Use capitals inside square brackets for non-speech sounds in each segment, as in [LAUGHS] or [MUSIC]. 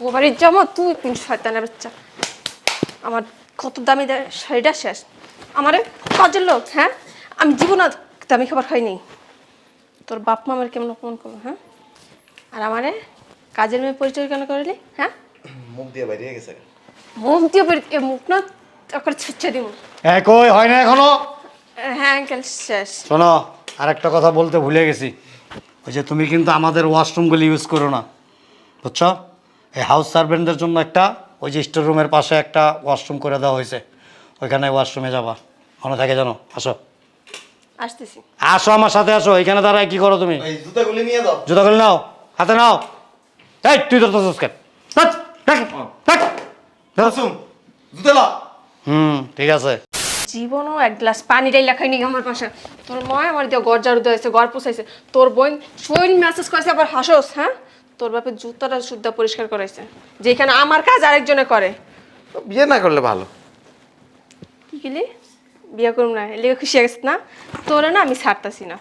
ও বাড়ির জামা তুই কোন শয়তানের বাচ্চা? আমার কত দামি দা- শাড়িটা শেষ। আমারে কাজের লোক হ্যাঁ? আমি জীবন দামি খাবার খাইনি। তোর বাপ মা আমার কেমন অপমান করল হ্যাঁ? আর আমারে কাজের মেয়ে পরিচয় কেন করলি হ্যাঁ? মুখ দিয়ে বাইরে গেছে। মুখ দিয়ে এ মুখ না তারপরে ছিচ্ছে দিব। একই হয় না এখনও? হ্যাঁ আঙ্কেল শেষ। শোনো আরেকটা কথা বলতে ভুলে গেছি। ওই যে তুমি কিন্তু আমাদের ওয়াশরুমগুলি ইউজ করো না। বুঝছ? এই হাউস সার্ভেন্টদের জন্য একটা ওই যে স্টোর রুমের পাশে একটা ওয়াশরুম করে দেওয়া হয়েছে। ওইখানে ওয়াশরুমে যাবা। মনে থাকে জানো আসো। আসতেছি। আসো আমার সাথে আসো। এখানে দাঁড়ায় কি করো তুমি? এই জুতাগুলি নিয়ে দাও জুতা খুলে নাও। হাতে নাও। এই তুই তো কেন কুলসুম জুতা লা। হুম ঠিক আছে। জীবনও এক গ্লাস পানি ডাইলা খাইনি আমার পাশে তোর মা আমার দিয়ে ঘর ঝাড়ু দিয়েছে ঘর পুষাইছে তোর বোন শরীর মেসেজ করেছে আবার হাসোস হ্যাঁ? তোর বাপের জুতাটা শুদ্ধ পরিষ্কার করাইছে যেখানে আমার কাজ আরেকজনে করে। বিয়ে না করলে ভালো। কি গেলি বিয়ে করুম না। এলিগে খুশি গেছিস না? তোরা না আমি ছাড়তাছি না।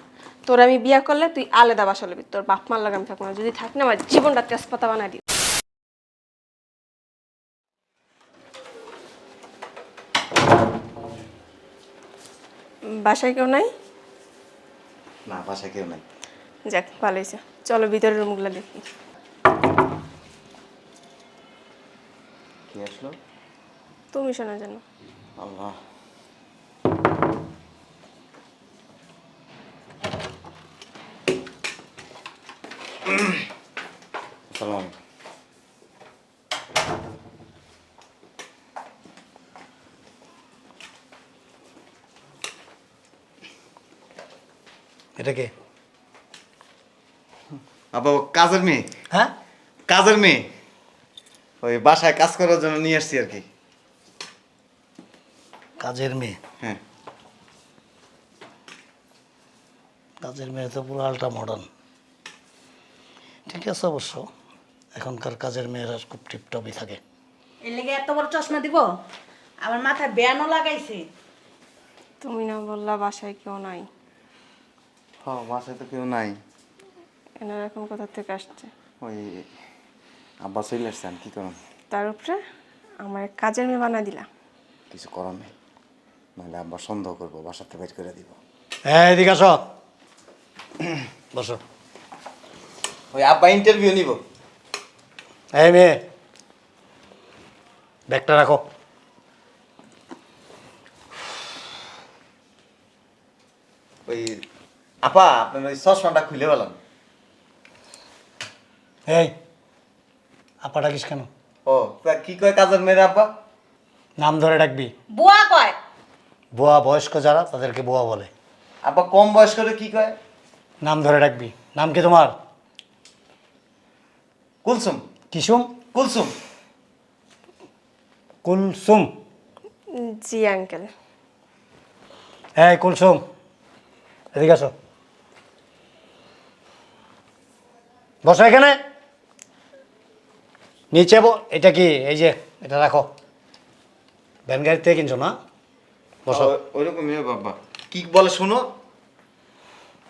তোর আমি বিয়ে করলে তুই আলাদা বাসা লবি। তোর বাপ মার লাগে আমি থাকব না। যদি থাক না আমার জীবনটা তেজপাতা বানাই দিই বাসায় কেউ নাই? না বাসায় কেউ নাই। যাক ভালো হয়েছে। চলো ভিতরের রুমগুলো দেখি। কি আসলো? তুমি শোনা জানো। আল্লাহ। সালাম এটা কে? আবার কাজের মেয়ে। হ্যাঁ? কাজের মেয়ে। ওই বাসায় কাজ করার জন্য নিয়ে আসছি আর কি। কাজের মেয়ে? হ্যাঁ। কাজের মেয়ে তো পুরো আলট্রা মডার্ন ঠিক আছে অবশ্য এখনকার কাজের মেয়েরা খুব টিপটপই থাকে। এর লেগে এত বড় চশমা দিব? আমার মাথায় ব্যানও লাগাইছে। তুমি না বললা বাসায় কেউ নাই। হ্যাঁ বাসায় তো কেউ নাই। এনার এখন কোথা থেকে আসছে? ওই আব্বা চলে আসছে আমি কি করুন তার উপরে আমার এক কাজের মেয়ে বানা দিলা। কিছু করার নেই। নাহলে আব্বা সন্দেহ করব বাসাতে বের করে দিব। হ্যাঁ এদিকে আসো। বসো। ওই আব্বা ইন্টারভিউ নিব। এই মেয়ে ব্যাগটা রাখো। ওই আপা আপনার ওই চশমাটা খুলে পেলাম এই আপা ডাকিস কেন? ও তা কি কয় কাজের মেয়ের আব্বা? নাম ধরে ডাকবি। বুয়া কয়? বুয়া বয়স্ক যারা তাদেরকে বুয়া বলে। আব্বা কম বয়স করে কি কয়? নাম ধরে ডাকবি। নাম কি তোমার? কুলসুম। কিসুম? কুলসুম। কুলসুম। জি আঙ্কেল। হ্যাঁ কুলসুম। এদিকে আসো। বসো এখানে। নিচে বো এটা কি? এই যে এটা রাখো। ভ্যান গাড়ি থেকে কিনছো না? বসো। ও- ওইরকমই হবে আব্বা। কি বলে শুনো?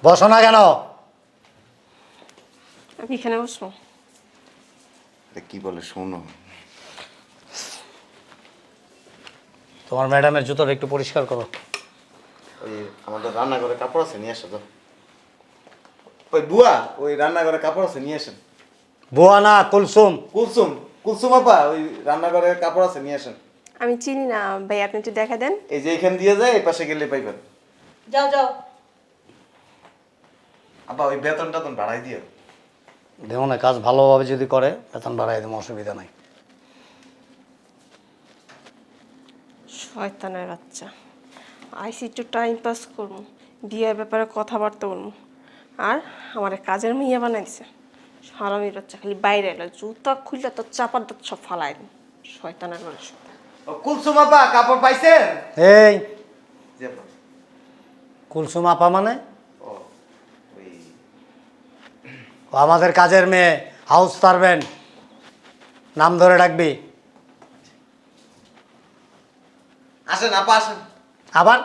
বসো না কেন? আমি এখানে বসবো। আরে কি বলে শোনো? তোমার ম্যাডামের জুতোটা একটু পরিষ্কার করো। ওই আমাদের রান্নাঘরে কাপড় আছে নিয়ে আসো তো। ওই বুয়া ওই রান্নাঘরে কাপড় আছে নিয়ে আসেন বুয়া না কুলসুম। কুলসুম। কুলসুম আপা ওই রান্নাঘরে কাপড় আছে নিয়ে আসেন। আমি চিনি না ভাই আপনি একটু দেখা দেন। এই যে এখান দিয়ে যায় এই পাশে গেলে পাইবেন। যাও যাও। আপা ওই বেতন টেতন বাড়াই দিও। দেখো না কাজ ভালোভাবে যদি করে বেতন বাড়াই দেবো অসুবিধা নাই। শয়তানের বাচ্চা। আইসি একটু টাইম পাস করব বিয়ের ব্যাপারে কথাবার্তা বলব আর আমার কাজের মেয়ে বানাই দিছে হারামির বাচ্চা খালি বাইরে এলো জুতা খুললে তো চাপার দাঁত সব ফালাই শয়তানের মানুষ। কুলসুম আপা কাপড় পাইছেন? এই। কুলসুম আপা মানে? ও আমাদের কাজের মেয়ে হাউস সার্ভেন্ট নাম ধরে ডাকবি। আসেন আপা আসেন। আবার?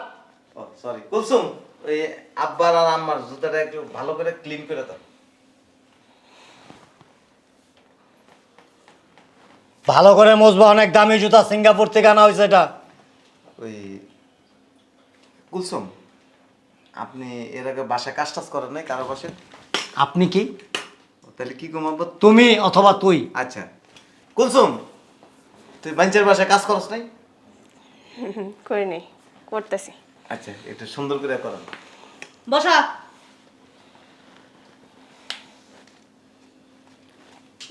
ও সরি কুলসুম ওই আব্বার আর আম্মার জুতাটা একটু ভালো করে ক্লিন করে দাও। ভালো করে মজবা অনেক দামি জুতা সিঙ্গাপুর থেকে আনা হয়েছে এটা। ওই কুলসুম আপনি এর আগে বাসায় কাজ টাজ করেন নাই কারও বাসায় আপনি কি? তাহলে কি কমাবো তুমি অথবা তুই। আচ্ছা। কুলসুম তুই বাঞ্চের বাসায় কাজ করস নাই? [LAUGHS] করি নেই করতেছি। আচ্ছা একটু সুন্দর করে করেন। বসা।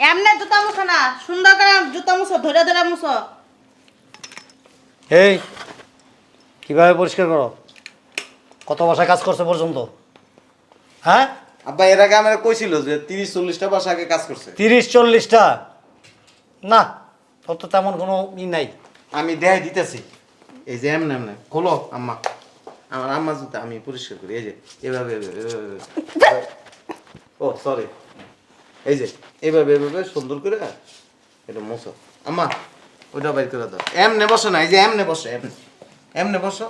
এমনি জুতা মুছো না সুন্দর করে জুতা মুছো ধরে ধরে মুছো। এই কীভাবে পরিষ্কার করো? কত বাসায় কাজ করছে পর্যন্ত? হ্যাঁ? আব্বা এর আগে আমার কইছিল যে তিরিশ চল্লিশটা বাসা আগে কাজ করছে। তিরিশ চল্লিশটা? না তোর তো তেমন কোনো ই নাই। আমি দেয় দিতেছি। এই যে এমন এমন খোলো আম্মা। আমার আম্মা জুতা আমি পরিষ্কার করি এই যে এভাবে এভাবে, এভাবে, এভাবে। ও সরি এই যে এভাবে এভাবে সুন্দর করে এটা মোছো। আম্মা ওইটা বাইর করে দাও। এমনে বসো না এই যে এম এমনে বসো এমনে। এমনে বসো।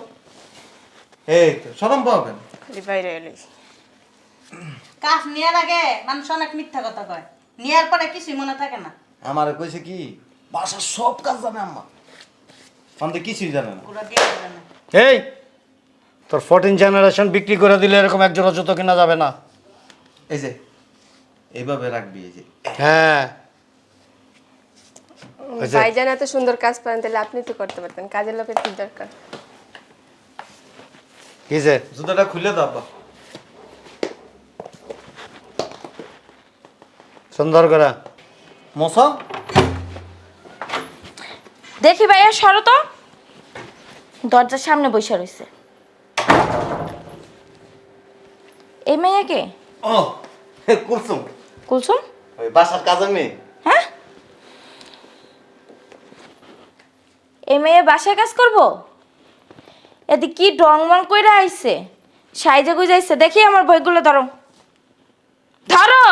এই তো সরম পাবেন। খালি বাইরে এলি কাজ নেওয়ার আগে মানুষ অনেক মিথ্যা কথা কয়। নেওয়ার পরে কিছুই মনে থাকে না। আমার কইছে কি বাসার সব কাজ জানে আম্মা। আমাদের কিছুই জানে না। পুরো দিয়ে দেবে না। এই তোর ফোরটিন জেনারেশন বিক্রি করে দিলে এরকম এক জোড়া জুতো কিনা যাবে না। এই যে এইভাবে রাখবি এই যে। হ্যাঁ। ভাইজান এত সুন্দর কাজ পারেন তাহলে আপনি তো করতে পারতেন কাজের লোকের কি দরকার? কি যে? জুতাটা খুলে দাও আব্বা। সুন্দর করে। মশা? দেখি ভাইয়া সরো তো। দরজার সামনে বসে রয়েছে এই মেয়েকে ও কুলসুম। কুলসুম ওই বাসার কাজের মেয়ে হ্যাঁ? এই মেয়ে বাসায় কাজ করব? এদি কি ডংমং কইরা আইছে? সাইজে গুজে আইছে দেখি আমার বইগুলো ধরো। ধরো!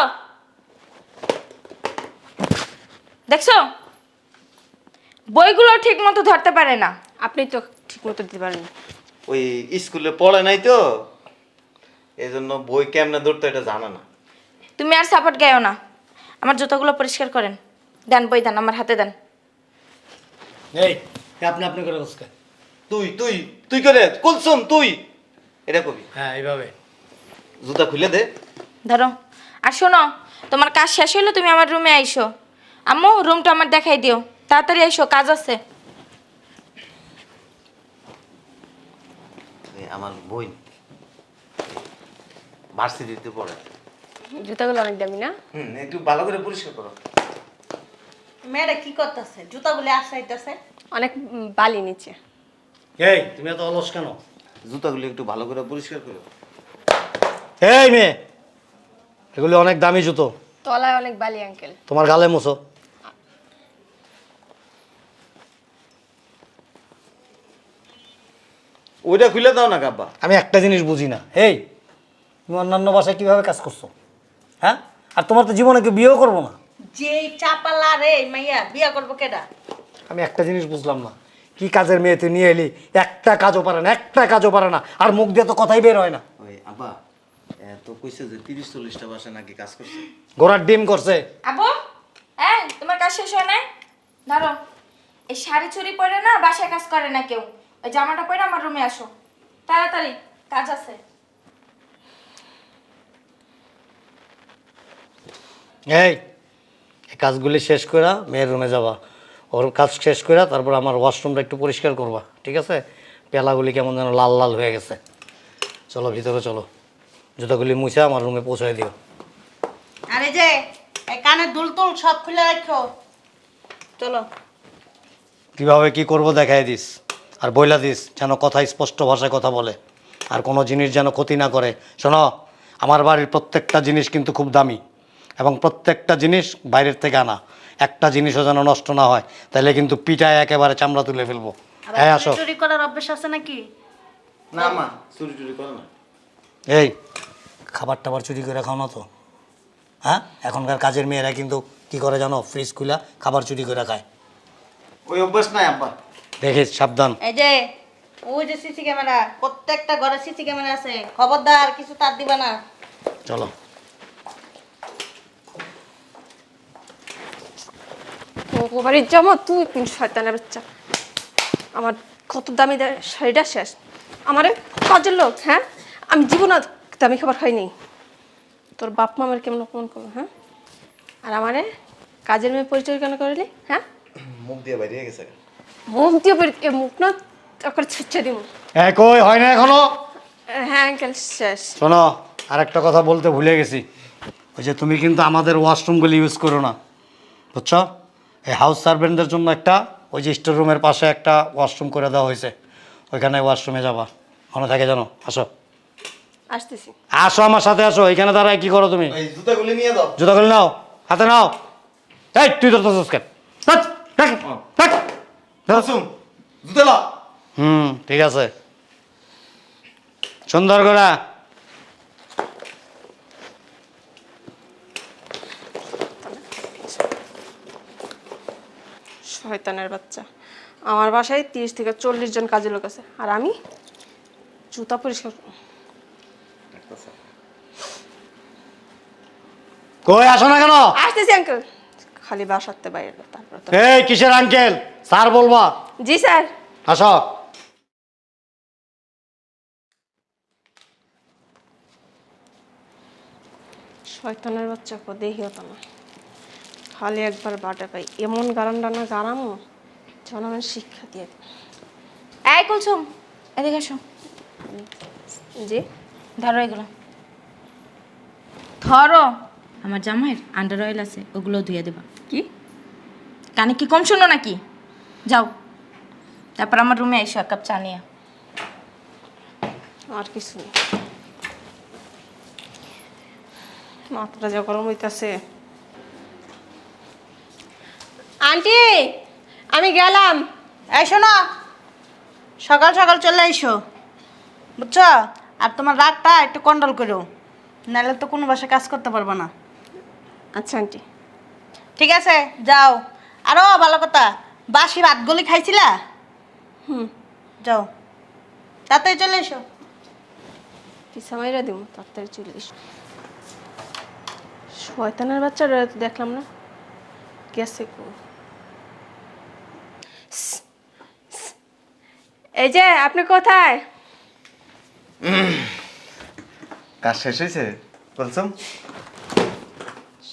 দেখছ? বইগুলো ঠিক মতো ধরতে পারে না। আপনি তো ঠিক মতো দিতে পারেন। ওই স্কুলে পড়ে নাই তো। এই জন্য বই কেমনে ধরতো এটা জানে না। তুমি আর সাপোর্ট গাইও না। আমার জুতোগুলো পরিষ্কার করেন। দেন বই দেন আমার হাতে দেন। এই এ আপনি আপনি করে বসকে। তুই তুই তুই করে কুলসুম তুই। এটা কবি। হ্যাঁ এইভাবে। জুতা খুলে দে। ধরো। আর শোনো তোমার কাজ শেষ হইলে তুমি আমার রুমে আইসো। আম্মু রুমটা আমার দেখাই দিও। তাড়াতাড়ি আইসো কাজ আছে। আমার বই। ভার্সিটিতে পড়ে। জুতাগুলো অনেক দামি না? হুম একটু ভালো করে পরিষ্কার করো। মেয়েরা কি করতেছে? জুতাগুলি আসাইতেছে অনেক বালি নিচে। এই তুমি এত অলস কেন? জুতাগুলো একটু ভালো করে পরিষ্কার করো। এই মেয়ে এগুলো অনেক দামি জুতো। তলায় অনেক বালি আঙ্কেল তোমার গালে মুছো। ওইটা খুলে দাও না কাব্বা আমি একটা জিনিস বুঝি না। এই তুমি অন্যান্য বাসায় কীভাবে কাজ করছ? হ্যাঁ? আর তোমার তো জীবনে কেউ বিয়েও করব না। যে চাপালা রে মাইয়া বিয়া করব কেডা? আমি একটা জিনিস বুঝলাম না। কি কাজের মেয়ে তুই নিয়ে এলি? একটা কাজও পারে না একটা কাজও পারে না। আর মুখ দিয়ে তো কথাই বের হয় না। ওই আব্বা এত কইছে যে তিরিশ চল্লিশটা বাসা নাকি কাজ করছে। ঘোড়ার ডিম করছে। আবু হ্যাঁ তোমার কাজ শেষ হয় নাই? ধরো এই শাড়ি চুরি পরে না বাসায় কাজ করে না কেউ। ওই জামাটা পরে আমার রুমে আসো। তাড়াতাড়ি কাজ আছে। এই কাজগুলি শেষ করে মেয়ের রুমে যাবা। ওর কাজ শেষ করে তারপর আমার ওয়াশরুমটা একটু পরিষ্কার করবা ঠিক আছে? পেলাগুলি কেমন যেন লাল লাল হয়ে গেছে। চলো ভিতরে চলো। জুতাগুলি মুছে আমার রুমে পৌঁছায় দিও। আর যে এই কানের দুল তুল সব খুলে রাখো। চলো। কীভাবে কি করব দেখাই দিস আর বইলা দিস যেন কথা স্পষ্ট ভাষায় কথা বলে আর কোনো জিনিস যেন ক্ষতি না করে। শোনো আমার বাড়ির প্রত্যেকটা জিনিস কিন্তু খুব দামি। প্রত্যেকটা জিনিস বাইরের থেকে আনা। একটা জিনিসও যেন নষ্ট না হয় তাহলে কিন্তু পিঠায় একেবারে চামড়া তুলে ফেলব। হ্যাঁ আসো। চুরি করার অভ্যাস আছে নাকি? না মা চুরি টুরি করে না। এই খাবার টাবার চুরি করে খাও না তো। হ্যাঁ? এখনকার কাজের মেয়েরা কিন্তু কি করে জানো? ফ্রিজ খুলা খাবার চুরি করে খায়। ওই অভ্যাস নাই আব্বা। দেখিস সাবধান। এই যে ওই যে সিসি ক্যামেরা প্রত্যেকটা ঘরে সিসি ক্যামেরা আছে। খবরদার কিছু তার দিবা না। চলো। বাড়ির জামা তুই কোন শয়তানের বাচ্চা? আমার কত দামি দা- শাড়িটা শেষ। আমারে কাজের লোক হ্যাঁ? আমি জীবন দামি খাবার খাইনি। তোর বাপ মা আমার কেমন অপমান করল হ্যাঁ? আর আমারে কাজের মেয়ে পরিচয় কেন করলি হ্যাঁ? মুখ দিয়ে বাইরে গেছে। মুখ দিয়ে এ মুখ না তারপরে ছিচ্ছে দিব। এক ওই হয় না এখনও? হ্যাঁ আঙ্কেল শেষ। শোনো আর একটা কথা বলতে ভুলে গেছি। ওই যে তুমি কিন্তু আমাদের ওয়াশরুমগুলি ইউজ করো না। বুঝছ? এই হাউস সার্ভেন্টদের জন্য একটা ওই যে স্টোর রুমের পাশে একটা ওয়াশরুম করে দেওয়া হয়েছে। ওইখানে ওয়াশরুমে যাবা। মনে থাকে জানো আসো। আসতেছি। আসো আমার সাথে আসো। এখানে দাঁড়ায় কি করো তুমি? এই জুতাগুলি নিয়ে দাও জুতা খুলে নাও। হাতে নাও। এই তুই ধরতে লাও হুম ঠিক আছে। সুন্দর করে। শয়তানের বাচ্চা। আমার বাসায় তিরিশ থেকে চল্লিশ জন কাজের লোক আছে। আর আমি জুতা পরিষ্কার কই আসো না কেন? আসতেছি আঙ্কেল খালি বাসাতে বাইরে তারপর এই কিসের আঙ্কেল স্যার বলবা? জি স্যার। আসো। শয়তানের বাচ্চা কো দেখি হতো না। খালি একবার বাটে পাই এমন গারাম ডানা গারামো যেন আমি শিক্ষা দিয়ে। এই কুলসুম এদিকে আসো। জি? ধরো এগুলো। ধরো। আমার জামাইয়ের আন্ডার অয়েল আছে ওগুলো ধুয়ে দেবা। কি? কানে কি কম শোনো নাকি? যাও। তারপর আমার রুমে এসো এক কাপ চা নিয়ে। আর কিছু নেই। মাথাটা যা গরম হইতাছে। আন্টি আমি গেলাম। এই শোনো সকাল সকাল চলে এসো বুঝছ? আর তোমার রাগটা একটু কন্ট্রোল করো নাহলে তো কোনো বাসায় কাজ করতে পারব না। আচ্ছা আন্টি। ঠিক আছে যাও। আরও ভালো কথা বাসি ভাতগুলি খাইছিলা? হুম। যাও তাড়াতাড়ি চলে এসো। পিসা মাইরা দিব তাড়াতাড়ি চলে এসো। শয়তানের বাচ্চারা দেখলাম না গেছে কো এই যে আপনি কোথায়? কাজ শেষ হয়েছে? বলছুম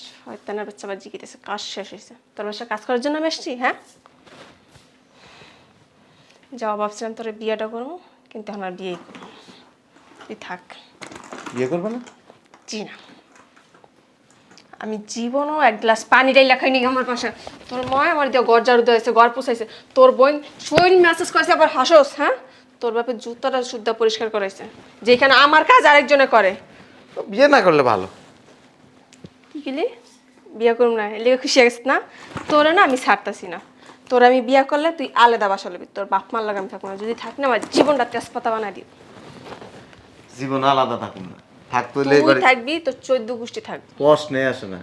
শয়তানের বাচ্চা আবার জিজ্ঞেস কাজ শেষ হয়েছে। তোর বাসায় কাজ করার জন্য আমি এসছি হ্যাঁ? যাওয়া ভাবছিলাম তোর বিয়েটা করব কিন্তু আমার বিয়ে তুই থাক। বিয়ে করব না? জি না। আমি জীবনও এক গ্লাস পানি ডাইলা খাইনি আমার পাশে তোর ময় আমার দিয়ে গড় জারু দিয়েছে গড় পুষাইছে তোর বোন শৈল মেসেজ করেছে আবার হাসোস হ্যাঁ? তোর বাপের জুতাটা শুদ্ধ পরিষ্কার করাইছে যেখানে আমার কাজ আরেকজনে করে। বিয়ে না করলে ভালো। কি গেলি বিয়ে করুম না এলিগে খুশি গেছিস না? তোরা না আমি ছাড়তাছি না। তোর আমি বিয়ে করলে তুই আলাদা বাসা লবি তোর বাপ মার লাগে আমি থাকব না। যদি থাক না আমার জীবনটা তেজপাতা বানা দিও। জীবন আলাদা থাকুন না। থাকতে তুই থাকবি গোষ্ঠী থাকবি। প্রশ্নে আসে না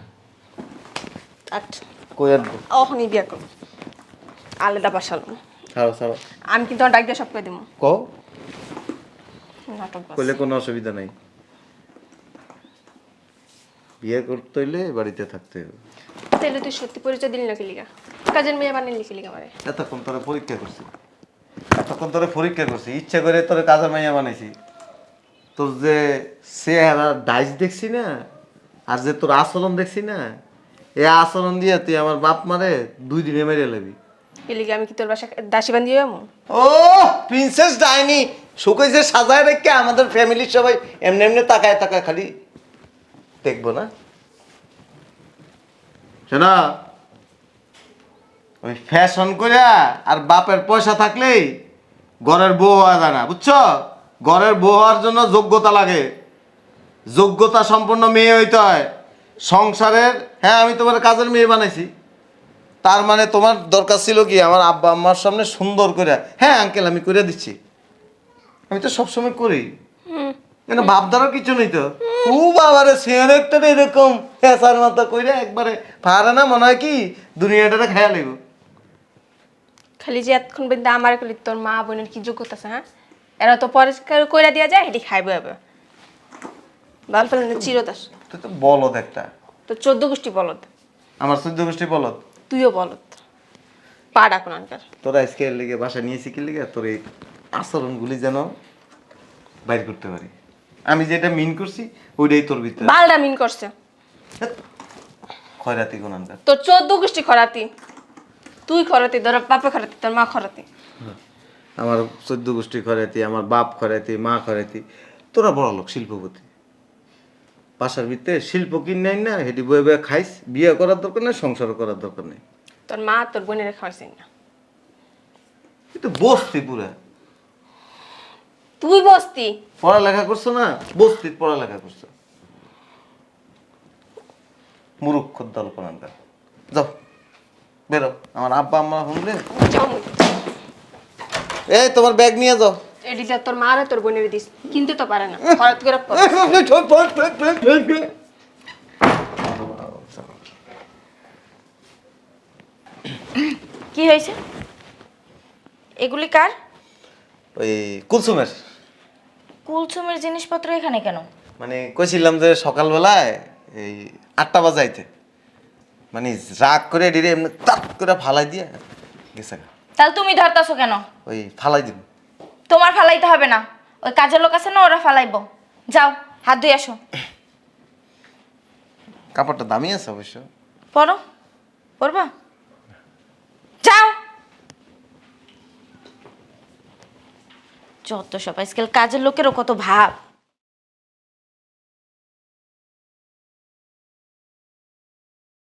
আট। কই বিয়ে করব। আলাদা বাসা লবো ছাড়ো ছাড়ো। আমি কিন্তু ডাক দিয়ে সব দিব। কও? নাটক কইলে কোনো অসুবিধা নাই। বিয়ে করতে হইলে বাড়িতে থাকতে হবে। তাহলে তুই সত্যি পরিচয় দিলি না কিলিগা কাজের মেয়ে বানিয়ে লিখে লিখা মারে এতক্ষণ তোরে পরীক্ষা করছি। এতক্ষণ তোরে পরীক্ষা করছি। ইচ্ছা করে তোরে কাজের মাইয়া বানাইছি। তোর যে চেহারা ডাইস দেখছি না আর যে তোর আচরণ দেখছি না এ আচরণ দিয়ে তুই আমার বাপ মারে দুই দিনে মেরে লেবি। কিলিগা আমি কি তোর বাসা দাসী বান্ধিয়ে যাব? ও প্রিন্সেস ডাইনি! শুকাইছে সাজায় রেখে আমাদের ফ্যামিলির সবাই এমনি এমনি তাকায় তাকায় খালি দেখব না। শোনা ওই ফ্যাশন করিয়া আর বাপের পয়সা থাকলেই ঘরের বউ হওয়া যায় না বুঝছ? ঘরের বউ হওয়ার জন্য যোগ্যতা লাগে। যোগ্যতা সম্পন্ন মেয়ে হইতে হয়। সংসারের হ্যাঁ আমি তোমার কাজের মেয়ে বানাইছি। তার মানে তোমার দরকার ছিল কি? আমার আব্বা আম্মার সামনে সুন্দর করে হ্যাঁ আঙ্কেল আমি করে দিচ্ছি। আমি তো সবসময় করি। কেন ভাবদারও কিছু নেই তো? ও বাবারে সিগারেটটা এরকম ফেসার মতো কইরে একবারে পারে না মনে হয় কি দুনিয়াটা খেয়াল খালি যে এতক্ষণ পর্যন্ত আমার কলি তোর মা বোনের কি যোগ্যতা আছে হ্যাঁ? এরা তো পরিষ্কার কইরা দিয়া যায় এটি খাইবে হবে বাল ফেলেন চিরদাস তুই তো বলদ একটা। তো চোদ্দ গোষ্ঠী বলদ। আমার সূর্য গোষ্ঠী বলদ? তুইও বলদ। পা ডাকুন আনকার তোরা আজকে লেগে বাসা নিয়েছি কি লেগে? তোর এই আচরণগুলি যেন বাইর করতে পারি। আমি যেটা মিন করছি ওইটাই তোর ভিতরে। বালডা মিন করছে। খয়রাতি গুণানকার তোর চোদ্দ গোষ্ঠী খরাতি তুই খরাতি তোর বাপে খরাতি তোর মা খরাতি আমার চোদ্দ গোষ্ঠী খরাইতি আমার বাপ খরাইতি মা খরাইতি তোরা বড় লোক শিল্পপতি। বাসার ভিতরে শিল্প কিনে না হেঁটে বয়ে বয়ে খাইস বিয়ে করার দরকার নেই সংসার করার দরকার নেই। তোর মা তোর বোনের খাওয়াইছিস না। কিন্তু বসতি পুরা। তুই বসতি? পড়ালেখা করছ না? বস্তির পড়ালেখা করছ। মুরুক্ষর দল কোনানকার যাও বেরো। আমার আব্বা আম্মা যাও এই তোমার ব্যাগ নিয়ে যাও এডিটা তোর মা আর তোর বোনের দিস কিনতে তো পারে না খরচ করে কি হয়েছে এগুলি কার ওই কুলসুমের কুলসুমের জিনিসপত্র এখানে কেন মানে কইছিলাম যে সকালবেলায় এই আটটা বাজাইতে মানে রাগ করে ডিরে এমনি তাক করে ফালাই দিয়ে গেছে। তাহলে তুমি ধরতাছো কেন? ওই ফালাই দিন তোমার ফালাইতে হবে না। ওই কাজের লোক আছে না ওরা ফালাইবো। যাও হাত ধুয়ে আসো। কাপড়টা দামি আছে অবশ্য। পড়ো পরবা? যাও। যত সব আজকাল কাজের লোকেরও কত ভাব।